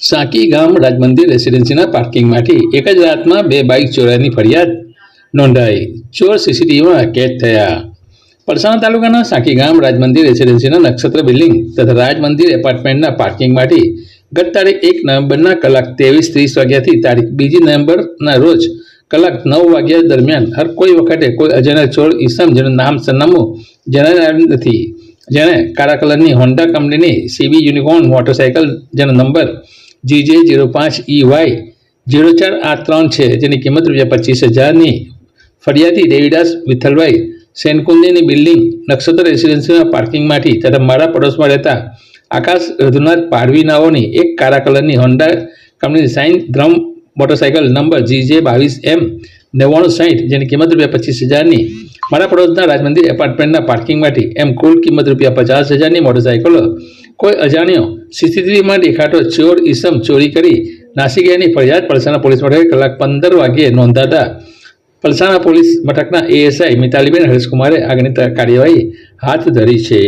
સાંકી ગામ રાજમંદિર રેસિડેન્સીના પાર્કિંગમાંથી એક જ રાતમાં બે બાઇક ચોરાની ફરિયાદ નોંધાઈ. ચોર સીસીટીવીમાં કેદ થયા. પલસાણા તાલુકાના સાંકી ગામ રાજમંદિર રેસિડેન્સીના નક્ષત્ર બિલ્ડિંગ તથા રાજમંદિર એપાર્ટમેન્ટના પાર્કિંગમાંથી ગત તારીખ એક નવેમ્બરના કલાક ત્રેવીસ ત્રીસ વાગ્યાથી તારીખ બીજી નવેમ્બરના રોજ કલાક નવ વાગ્યા દરમિયાન હર કોઈ વખતે કોઈ અજાણ્યા ચોર, ઈસમ જેનું નામ સરનામું જણાવ્યું નથી. જેણે કાળા કલરની હોન્ડા કંપનીની સીબી યુનિકોર્ન મોટરસાઇકલ જેનો નંબર જીજે જીરો પાંચ ઈ વાય. જીરો ચાર આઠ ત્રણ છે, જેની કિંમત રૂપિયા પચીસ હજારની. ફરિયાદી દેવીદાસ વિઠ્ઠલભાઈ સેનકુંદીની બિલ્ડિંગ નક્ષત્ર રેસિડેન્સીના પાર્કિંગમાંથી તથા મારા પડોશમાં રહેતા આકાશ રઘુનાથ પાડવી નાઓની એક કાળા કલરની Honda company Shine drum motorcycle number GJ બાવીસ એમ નવ્વાણું સાઠ જેની કિંમત રૂપિયા પચીસ હજારની. મારા પડોશના રાજમંદિર એપાર્ટમેન્ટના પાર્કિંગમાંથી એમ કુલ કિંમત રૂપિયા પચાસ હજારની મોટરસાઇકલો કોઈ અજાણ્યો સીસીટીવીમાં દેખાતો ચોર ઈસમ ચોરી કરી નાસી ગયાની ફરિયાદ પલસાણા પોલીસ મથકે કલાક પંદર વાગ્યે નોંધાતા. પલસાણા પોલીસ મથકના એએસઆઈ મિતાલીબેન હરીશકુમારે આગળની કાર્યવાહી હાથ ધરી છે.